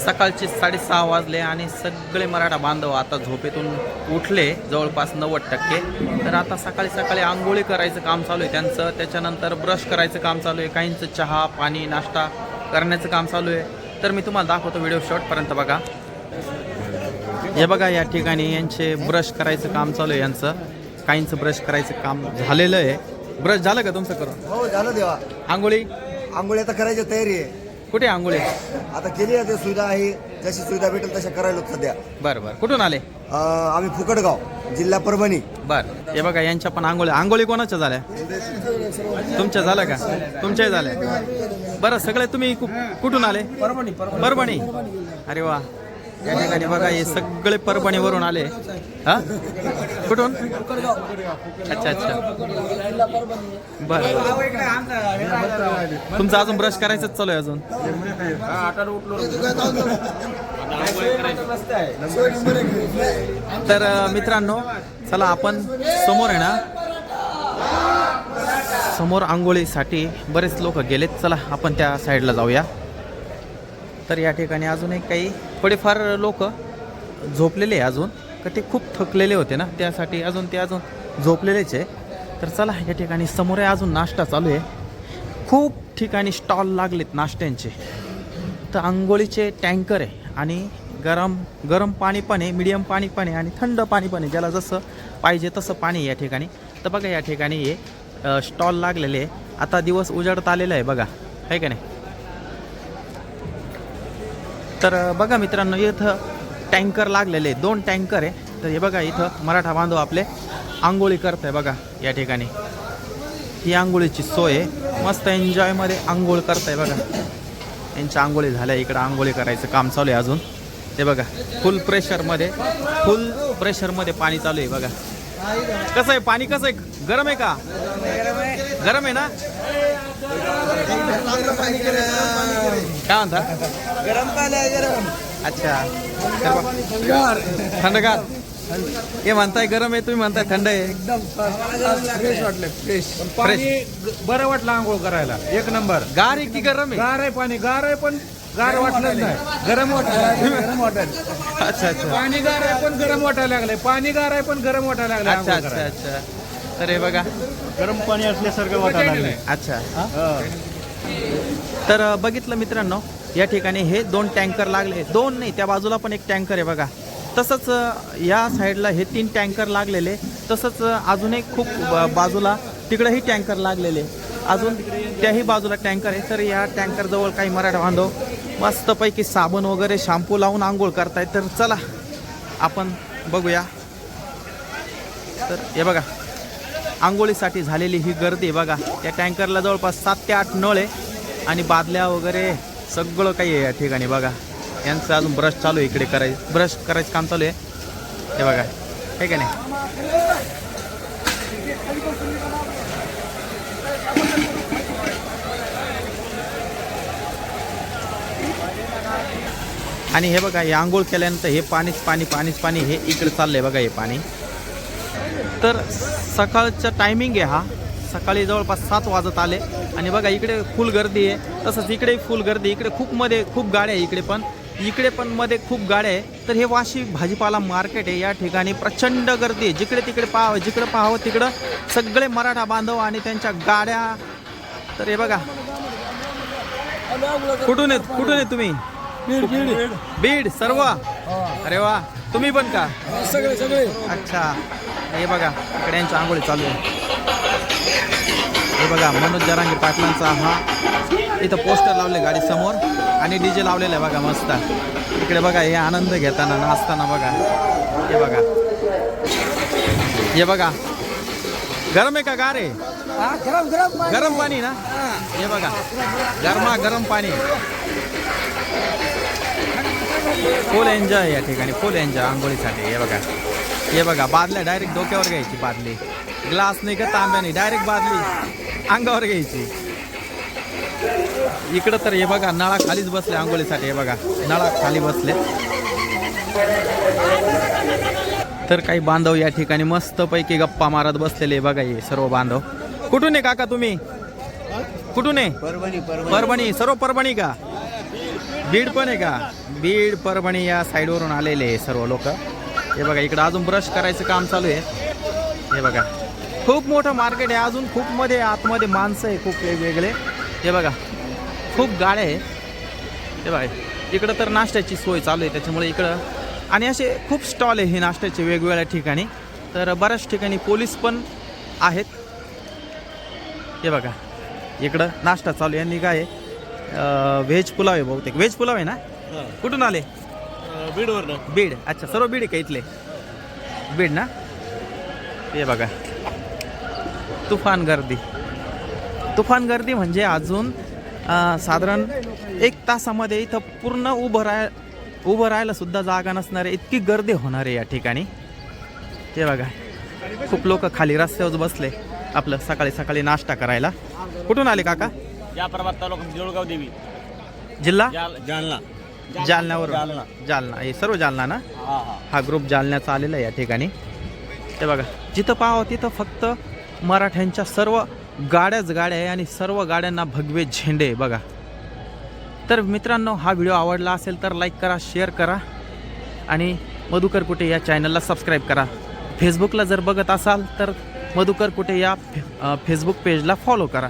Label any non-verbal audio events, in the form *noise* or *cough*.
सकाळचे साडेसहा वाजले आणि सगळे मराठा बांधव आता झोपेतून उठले जवळपास नव्वद टक्के. तर आता सकाळी सकाळी आंघोळी करायचं काम चालू आहे त्यांचं त्याच्यानंतर ब्रश करायचं काम चालू आहे काहींचं चहा पाणी नाश्ता करण्याचं काम चालू आहे. तर मी तुम्हाला दाखवतो व्हिडिओ शॉर्टपर्यंत बघा. हे बघा या ठिकाणी यांचे ब्रश करायचं काम चालू आहे यांचं. काहींचं ब्रश करायचं काम झालेलं आहे. ब्रश झालं का तुमचं करून? हो झालं देवा. आंघोळी? आंघोळी आता करायची तयारी आहे. कुठे आंघोळी आता केली आहे सुविधा आहे. जशी सुविधा भेटेल तशा करायला सध्या. बरं बरं. कुठून आले? अं, आम्ही फुकटगाव जिल्हा परभणी. बरं. हे बघा यांच्या पण आंघोळी आंघोळी कोणाच्या झाल्या? तुमच्या झाल्या का? तुमच्याही झाल्या. बरं सगळे तुम्ही कु- कुठून आले? परभणी. परभणी. अरे वा. या ठिकाणी बघा हे सगळे परभणीवरून आले. हा? कुठून? अच्छा अच्छा. बरं तुमचं अजून ब्रश करायचंच चालू आहे अजून. तर मित्रांनो चला आपण समोर आहे ना? समोर आंघोळीसाठी बरेच लोक गेलेत. चला आपण त्या साईडला जाऊया. तर या ठिकाणी अजून एक काही थोडेफार लोक झोपलेले आहे अजून. का ते खूप थकलेले होते ना त्यासाठी अजून ते अजून झोपलेलेच आहे. तर चला या ठिकाणी समोर आहे अजून नाश्ता चालू आहे. खूप ठिकाणी स्टॉल लागलेत नाश्त्यांचे. तर आंघोळीचे टँकर आहे आणि गरम गरम पाणी पण आहे मिडियम पाणी पण आहे आणि थंड पाणी पण आहे. ज्याला जसं पाहिजे तसं पाणी या ठिकाणी. तर बघा या ठिकाणी हे स्टॉल लागलेले आहे. आता दिवस उजाडत आलेला आहे बघा. आहे का नाही? तर बघा मित्रांनो इथं टँकर लागलेले दोन टँकर आहे. तर हे बघा इथं मराठा बांधव आपले आंघोळी करत आहे बघा या ठिकाणी. ही आंघोळीची सोय आहे. मस्त एन्जॉयमध्ये आंघोळ करत आहे बघा. यांच्या आंघोळी झाल्या इकडं आंघोळी करायचं काम चालू आहे अजून. ते बघा फुल प्रेशरमध्ये फुल प्रेशरमध्ये पाणी चालू आहे बघा. कसं आहे पाणी कसं आहे? गरम आहे का? गरम आहे ना? काय म्हणता? गरम पाणी गरम. अच्छा. थंडगार. हे म्हणताय गरम आहे तुम्ही म्हणताय थंड आहे. एकदम फ्रेश वाटलं फ्रेश. पाणी बरं वाटलं आंघोळ करायला. एक नंबर. गार आहे की गरम आहे? गार आहे पाणी. गार आहे पण गार वाटलंच नाही. गरम वाटलं *laughs* गरम वाटेल अच्छा अच्छा. पाणी गार आहे पण गरम वाटायला लागलंय. पाणी गार आहे पण गरम वाटायला लागलंय अच्छा अच्छा. अच्छा. तर हे बघा. गरम पाणी असल्यासारखं वाटायला लागलंय. अच्छा हा. तर बघितलं मित्रांनो या ठिकाणी हे दोन टँकर लागले. दोन नाही त्या बाजूला पण एक टँकर आहे बघा. तसंच या साईडला हे तीन टँकर लागलेले. तसंच अजून एक खूप ब- बाजूला तिकडेही टँकर लागलेले. अजून त्याही बाजूला टँकर आहे. तर या टँकरजवळ काही मराठा बांधव मस्तपैकी साबण वगैरे शॅम्पू लावून आंघोळ करतायत. तर चला आपण बघूया. तर हे बघा. आंघोळीसाठी झालेली ही गर्दी आहे बघा. त्या टँकरला जवळपास सात ते आठ नळ आहे. आणि बादल्या वगैरे सगळं काही आहे या ठिकाणी बघा. यांचं अजून ब्रश चालू आहे इकडे करायचं ब्रश करायचं काम चालू आहे. हे बघा. हे का नाही? आणि हे बघा हे आंघोळ केल्यानंतर हे पाणीच पाणी पाणीच पाणी हे इकडे चाललंय बघा हे पाणी. तर सकाळचं टायमिंग आहे हा. सकाळी जवळपास सात वाजत आले. आणि बघा इकडे फुल गर्दी आहे. तसंच इकडे फुल गर्दी इकडे खूप मध्ये खूप गाड्या आहे इकडे पण. इकडे पण मध्ये खूप गाड्या आहे. तर हे वाशी भाजीपाला मार्केट आहे. या ठिकाणी प्रचंड गर्दी आहे. जिकडे तिकडे पाहावं जिकडे पाहावं तिकडं सगळे मराठा बांधव आणि त्यांच्या गाड्या. तर हे बघा. कुठून आहेत? कुठून आहे तुम्ही? बीड सर्व? अरे वा. तुम्ही पण का? सगळे सगळे. अच्छा. हे बघा इकडे यांच्या आंघोळी चालू आहे. हे बघा मनोज जरांगे पाटलांचा हा इथं पोस्टर लावले गाडी समोर आणि डीजे लावलेला आहे बघा मस्त. इकडे बघा हे आनंद घेताना नाचताना बघा. हे बघा. हे बघा. गरम आहे का गार? गरम गरम गरम पाणी ना? हे. बघा. गरमा गरम पाणी. फुल एन्जॉय या ठिकाणी फुल एन्जॉय आंघोळीसाठी हे बघा. हे बघा बादल्या डायरेक्ट डोक्यावर घ्यायची बादली. ग्लास नाही का तांब्या नाही डायरेक्ट बादली. अंगावर घ्यायची. इकडं तर हे बघा नळा खालीच बसले आंघोळीसाठी हे बघा नळा खाली बसले. तर काही बांधव या ठिकाणी मस्तपैकी गप्पा मारत बसलेले बघा हे सर्व बांधव. कुठून आहे काका तुम्ही? कुठून आहे? परभणी सर्व परभणी का? बीड पण आहे का? बीड परभणी या साईडवरून आलेले सर्व लोक. हे बघा इकडं अजून ब्रश करायचं काम चालू आहे. हे बघा खूप मोठं मार्केट आहे अजून खूप मध्ये आतमध्ये माणसं आहे खूप वेगवेगळे. हे बघा खूप गाड्या आहे. हे बघा इकडं तर नाश्त्याची सोय चालू आहे त्याच्यामुळे इकडं. आणि असे खूप स्टॉल आहे हे नाश्त्याचे वेगवेगळ्या ठिकाणी. तर बऱ्याच ठिकाणी पोलीस पण आहेत. हे बघा इकडं नाश्ता चालू आहे यांनी काय व्हेज पुलाव आहे बहुतेक. व्हेज पुलाव आहे ना? कुठून आले? बीडवर बीड. अच्छा सर्व बीड आहे का इथले? बीड ना? हे बघा. तुफान गर्दी. तुफान गर्दी म्हणजे अजून साधारण एक तासामध्ये इथं पूर्ण उभं राह उभं राहायला सुद्धा जागा नसणार आहे. इतकी गर्दी होणार आहे या ठिकाणी. ते बघा. खूप लोक खाली रस्त्यावर बसले आपलं सकाळी सकाळी नाश्ता करायला. कुठून आले काका? या पर्वत तालुका देवी. जिल्हा? जाल जालना. जालन्यावर जालना. जालना. हे सर्व जालना ना? हा हा. हा ग्रुप जालन्याचा आलेला आहे या ठिकाणी. ते बघा जिथं पाहावं तिथं फक्त मराठ्यांच्या सर्व गाड्याच गाड्या आहे आणि सर्व गाड्यांना भगवे झेंडे आहे बघा. तर मित्रांनो हा व्हिडिओ आवडला असेल तर लाईक करा शेअर करा आणि मधुकर कुटे या चॅनलला सबस्क्राईब करा. फेसबुकला जर बघत असाल तर मधुकर कुटे या फेसबुक पेजला फॉलो करा.